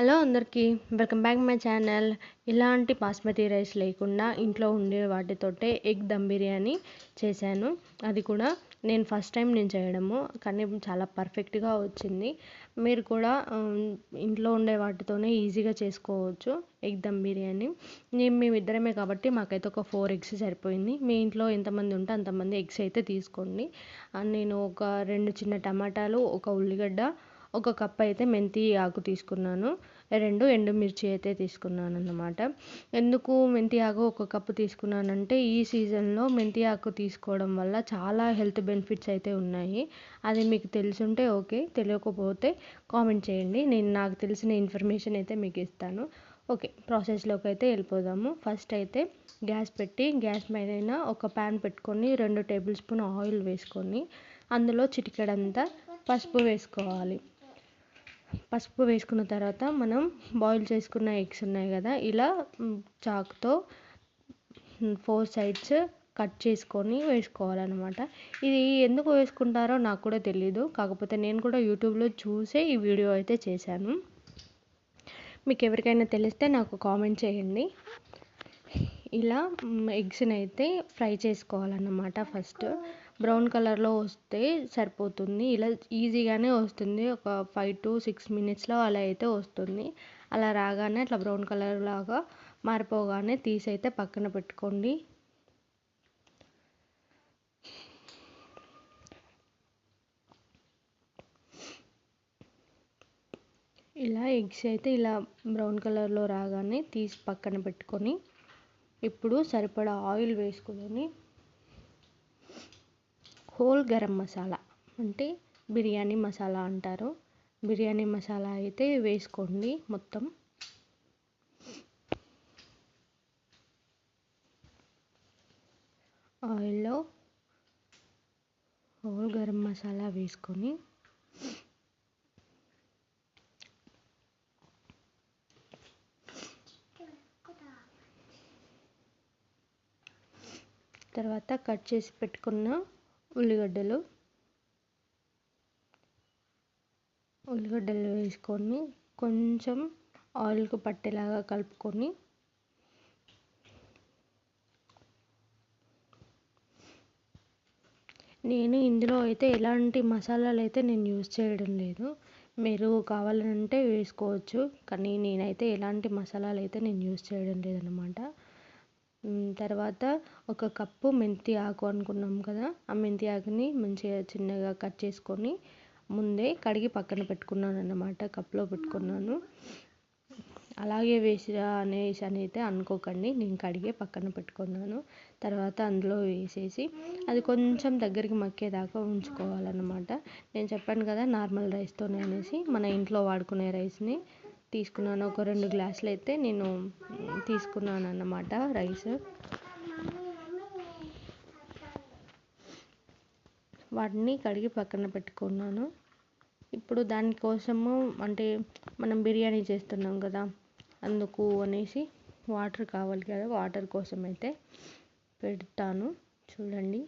Hello అందరికీ welcome back my channel. ఇలాంటి basmati rice లేకుండా ఇంట్లో ఉండే వాటితోటే ఎగ్ దమ్ బిర్యానీ చేశాను. అది కూడా నేను ఫస్ట్ టైం నేను చేయడము కానీ చాలా పర్ఫెక్ట్గా వచ్చింది. మీరు కూడా ఇంట్లో ఉండే వాటితోనే ఈజీగా చేసుకోవచ్చు ఎగ్ దమ్ బిర్యానీ. నేను మేమిద్దరమే కాబట్టి మాకైతే ఒక ఫోర్ ఎగ్స్ సరిపోయింది. మీ ఇంట్లో ఎంతమంది ఉంటే అంతమంది ఎగ్స్ అయితే తీసుకోండి. నేను ఒక రెండు చిన్న టమాటాలు ఒక ఉల్లిగడ్డ ఒక కప్ అయితే మెంతి ఆకు తీసుకున్నాను. రెండు ఎండుమిర్చి అయితే తీసుకున్నాను అన్నమాట ఎందుకు మెంతి ఆకు ఒక కప్పు తీసుకున్నానంటే ఈ సీజన్లో మెంతి ఆకు తీసుకోవడం వల్ల చాలా హెల్త్ బెనిఫిట్స్ అయితే ఉన్నాయి. అది మీకు తెలుసుంటే ఓకే తెలియకపోతే కామెంట్ చేయండి. నేను నాకు తెలిసిన ఇన్ఫర్మేషన్ అయితే మీకు ఇస్తాను. ఓకే ప్రాసెస్లోకి అయితే వెళ్ళిపోదాము. ఫస్ట్ అయితే గ్యాస్ పెట్టి గ్యాస్ మీద ఒక ప్యాన్ పెట్టుకొని రెండు టేబుల్ స్పూన్ ఆయిల్ వేసుకొని అందులో చిటికెడంతా పసుపు వేసుకోవాలి. పసుపు వేసుకున్న తర్వాత మనం బాయిల్ చేసుకున్న ఎగ్స్ ఉన్నాయి కదా ఇలా చాకుతో ఫోర్ సైడ్స్ కట్ చేసుకొని వేసుకోవాలన్నమాట. ఇది ఎందుకు వేసుకుంటారో నాకు కూడా తెలీదు. కాకపోతే నేను కూడా యూట్యూబ్లో చూసే ఈ వీడియో అయితే చేశాను. మీకు ఎవరికైనా తెలిస్తే నాకు కామెంట్ చేయండి. ఇలా ఎగ్స్ని అయితే ఫ్రై చేసుకోవాలన్నమాట ఫస్ట్. బ్రౌన్ కలర్లో వస్తే సరిపోతుంది. ఇలా ఈజీగానే వస్తుంది. ఒక ఫైవ్ టు సిక్స్ మినిట్స్లో అలా అయితే వస్తుంది. అలా రాగానే అట్లా బ్రౌన్ కలర్ లాగా మారిపోగానే తీసి అయితే పక్కన పెట్టుకోండి. ఇలా ఎగ్స్ అయితే ఇలా బ్రౌన్ కలర్లో రాగానే తీసి పక్కన పెట్టుకొని ఇప్పుడు సరిపడా ఆయిల్ వేసుకొని హోల్ గరం మసాలా అంటే బిర్యానీ మసాలా అంటారు. బిర్యానీ మసాలా అయితే వేసుకోండి మొత్తం. ఆయిల్లో హోల్ గరం మసాలా వేసుకొని తర్వాత కట్ చేసి పెట్టుకున్న ఉల్లిగడ్డలు. ఉల్లిగడ్డలు వేసుకొని కొంచెం ఆయిల్కి పట్టేలాగా కలుపుకొని నేను ఇందులో అయితే ఎలాంటి మసాలాలు అయితే నేను యూజ్ చేయడం లేదు. మీరు కావాలంటే వేసుకోవచ్చు కానీ నేనైతే ఎలాంటి మసాలాలు అయితే నేను యూజ్ చేయడం లేదనమాట తర్వాత ఒక కప్పు మెంతి ఆకు అనుకున్నాం కదా ఆ మెంతి ఆకుని మంచిగా చిన్నగా కట్ చేసుకొని ముందే కడిగి పక్కన పెట్టుకున్నాను అన్నమాట కప్లో పెట్టుకున్నాను. అలాగే వేసి అనేసి అని అయితే అనుకోకండి నేను కడిగే పక్కన పెట్టుకున్నాను. తర్వాత అందులో వేసేసి అది కొంచెం దగ్గరికి మక్కేదాకా ఉంచుకోవాలన్నమాట. నేను చెప్పాను కదా నార్మల్ రైస్తోనే అనేసి మన ఇంట్లో వాడుకునే రైస్ని తీసుకున్నాను. ఒక రెండు గ్లాసులు అయితే నేను తీసుకున్నాను అన్నమాట రైస్. వాటిని కడిగి పక్కన పెట్టుకున్నాను. ఇప్పుడు దానికోసము అంటే మనం బిర్యానీ చేస్తున్నాం కదా అందుకు అనేసి వాటర్ కావాలి కదా వాటర్ కోసం అయితే పెడతాను. చూడండి.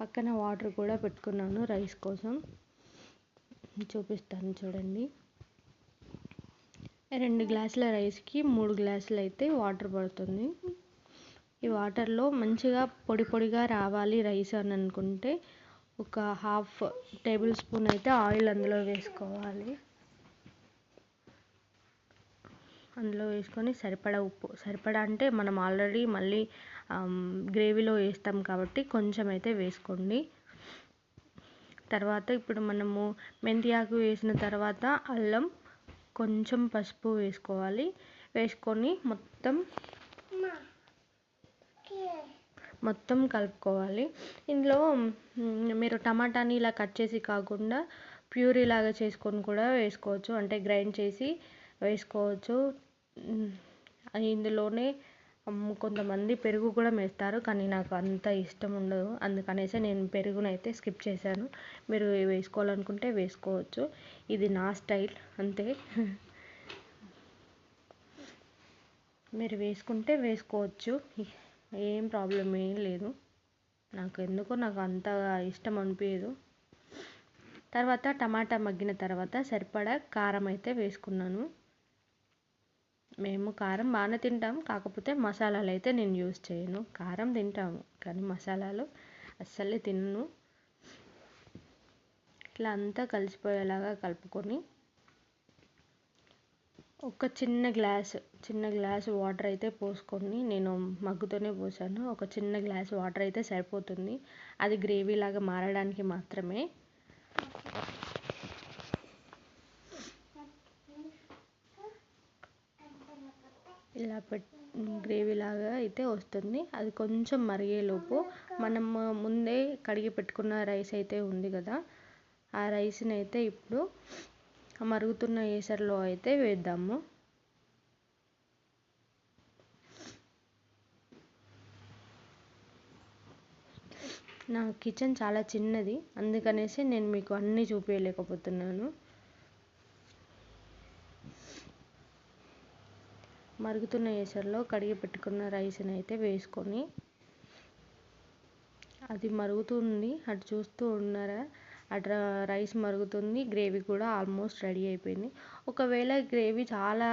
పక్కన వాటర్ కూడా పెట్టుకున్నాను రైస్ కోసం. చూపిస్తాను చూడండి. రెండు గ్లాసుల రైస్కి మూడు గ్లాసులు అయితే వాటర్ పడుతుంది. ఈ వాటర్లో మంచిగా పొడి పొడిగా రావాలి రైస్ అని అనుకుంటే ఒక హాఫ్ టేబుల్ స్పూన్ అయితే ఆయిల్ అందులో వేసుకోవాలి. అందులో వేసుకొని సరిపడా ఉప్పు సరిపడా అంటే మనం ఆల్రెడీ మళ్ళీ గ్రేవీలో వేస్తాం కాబట్టి కొంచెం అయితే వేసుకోండి. తర్వాత ఇప్పుడు మనము మెంతి ఆకు వేసిన తర్వాత అల్లం కొంచెం పసుపు వేసుకోవాలి. వేసుకొని మొత్తం మొత్తం కలుపుకోవాలి. ఇందులో మీరు టమాటాని ఇలా కట్ చేసి కాకుండా ప్యూరీ లాగా చేసుకొని కూడా వేసుకోవచ్చు. అంటే గ్రైండ్ చేసి వేసుకోవచ్చు. ఇందులోనే కొంతమంది పెరుగు కూడా వేస్తారు కానీ నాకు అంత ఇష్టం ఉండదు. అందుకనేసి నేను పెరుగునైతే స్కిప్ చేశాను. మీరు వేసుకోవాలనుకుంటే వేసుకోవచ్చు. ఇది నా స్టైల్ అంతే. మీరు వేసుకుంటే వేసుకోవచ్చు. ఏం ప్రాబ్లం ఏం లేదు. నాకు ఎందుకో నాకు అంత ఇష్టం అనిపించదు. తర్వాత టమాటా మగ్గిన తర్వాత సరిపడా కారం అయితే వేసుకున్నాను. మేము కారం బాగానే తింటాం. కాకపోతే మసాలాలు అయితే నేను యూజ్ చేయను. కారం తింటాము కానీ మసాలాలు అస్సలే తినను. ఇట్లా అంతా కలిసిపోయేలాగా కలుపుకొని ఒక చిన్న గ్లాస్ చిన్న గ్లాస్ వాటర్ అయితే పోసుకొని నేను మగ్గుతోనే పోసాను. ఒక చిన్న గ్లాస్ వాటర్ అయితే సరిపోతుంది. అది గ్రేవీ లాగా మారడానికి మాత్రమే. ఇలా పెట్ గ్రేవీ లాగా అయితే వస్తుంది. అది కొంచెం మరిగేలోపు మనం ముందే కడిగి పెట్టుకున్న రైస్ అయితే ఉంది కదా ఆ రైస్ని అయితే ఇప్పుడు మరుగుతున్న ఏసర్లో అయితే వేద్దాము. నా కిచెన్ చాలా చిన్నది అందుకనేసి నేను మీకు అన్నీ చూపించలేకపోతున్నాను మరుగుతున్న ఏసర్లో కడిగి పెట్టుకున్న రైస్ని అయితే వేసుకొని అది మరుగుతుంది. అటు చూస్తూ ఉన్నారా? అటు రైస్ మరుగుతుంది. గ్రేవీ కూడా ఆల్మోస్ట్ రెడీ అయిపోయింది. ఒకవేళ గ్రేవీ చాలా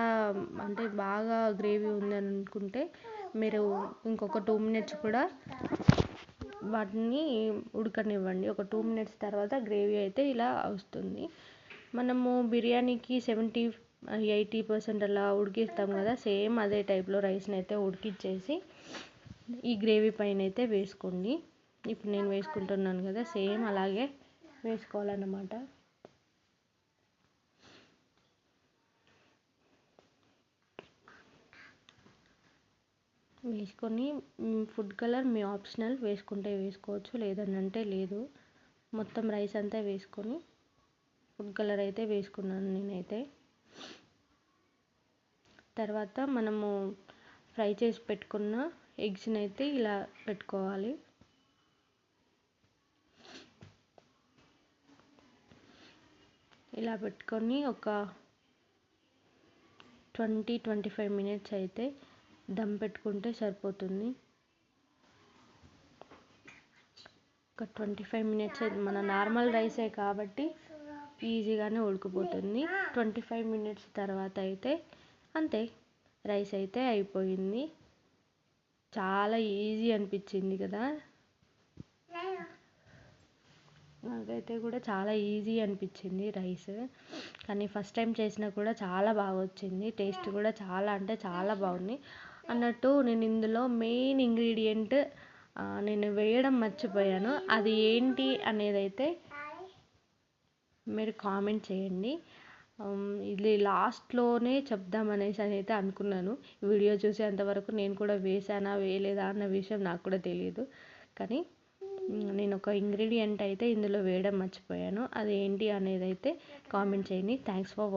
అంటే బాగా గ్రేవీ ఉందని అనుకుంటే మీరు ఇంకొక టూ మినిట్స్ కూడా వాటిని ఉడకనివ్వండి. ఒక టూ మినిట్స్ తర్వాత గ్రేవీ అయితే ఇలా వస్తుంది. మనము బిర్యానీకి సెవెంటీ ఎయిటీ పర్సెంట్ అలా ఉడికిస్తాం కదా సేమ్ అదే టైప్లో రైస్ని అయితే ఉడికిచ్చేసి ఈ గ్రేవీ పైన అయితే వేసుకోండి. ఇప్పుడు నేను వేసుకుంటున్నాను కదా సేమ్ అలాగే వేసుకోవాలన్నమాట. వేసుకొని ఫుడ్ కలర్ మీ ఆప్షనల్ వేసుకుంటే వేసుకోవచ్చు లేదనంటే లేదు. మొత్తం రైస్ అంతా వేసుకొని ఫుడ్ కలర్ అయితే వేసుకున్నాను నేనైతే. తర్వాత మనము ఫ్రై చేసి పెట్టుకున్న ఎగ్స్ని అయితే ఇలా పెట్టుకోవాలి. ఇలా పెట్టుకొని ఒక ట్వంటీ ట్వంటీ ఫైవ్ మినిట్స్ అయితే దమ్ పెట్టుకుంటే సరిపోతుంది. ఒక ట్వంటీ ఫైవ్ మినిట్స్ మన నార్మల్ రైసే కాబట్టి ఈజీగానే ఉడికిపోతుంది. ట్వంటీ ఫైవ్ మినిట్స్ తర్వాత అయితే అంతే రైస్ అయితే అయిపోయింది. చాలా ఈజీ అనిపించింది కదా? నాకైతే కూడా చాలా ఈజీ అనిపించింది రైస్. కానీ ఫస్ట్ టైం చేసినా కూడా చాలా బాగా వచ్చింది. టేస్ట్ కూడా చాలా అంటే చాలా బాగుంది. అన్నట్టు నేను ఇందులో మెయిన్ ఇంగ్రీడియంట్ నేను వేయడం మర్చిపోయాను. అది ఏంటి అనేది అయితే మీరు కామెంట్ చేయండి. ఇది లాస్ట్లోనే చెప్దామనేసి అని అయితే అనుకున్నాను. వీడియో చూసేంతవరకు నేను కూడా వేసానా వేయలేదా అన్న విషయం నాకు కూడా తెలియదు. కానీ నేను ఒక ఇంగ్రీడియంట్ అయితే ఇందులో వేయడం మర్చిపోయాను. అది ఏంటి అనేది అయితే కామెంట్ చేయండి. Thanks for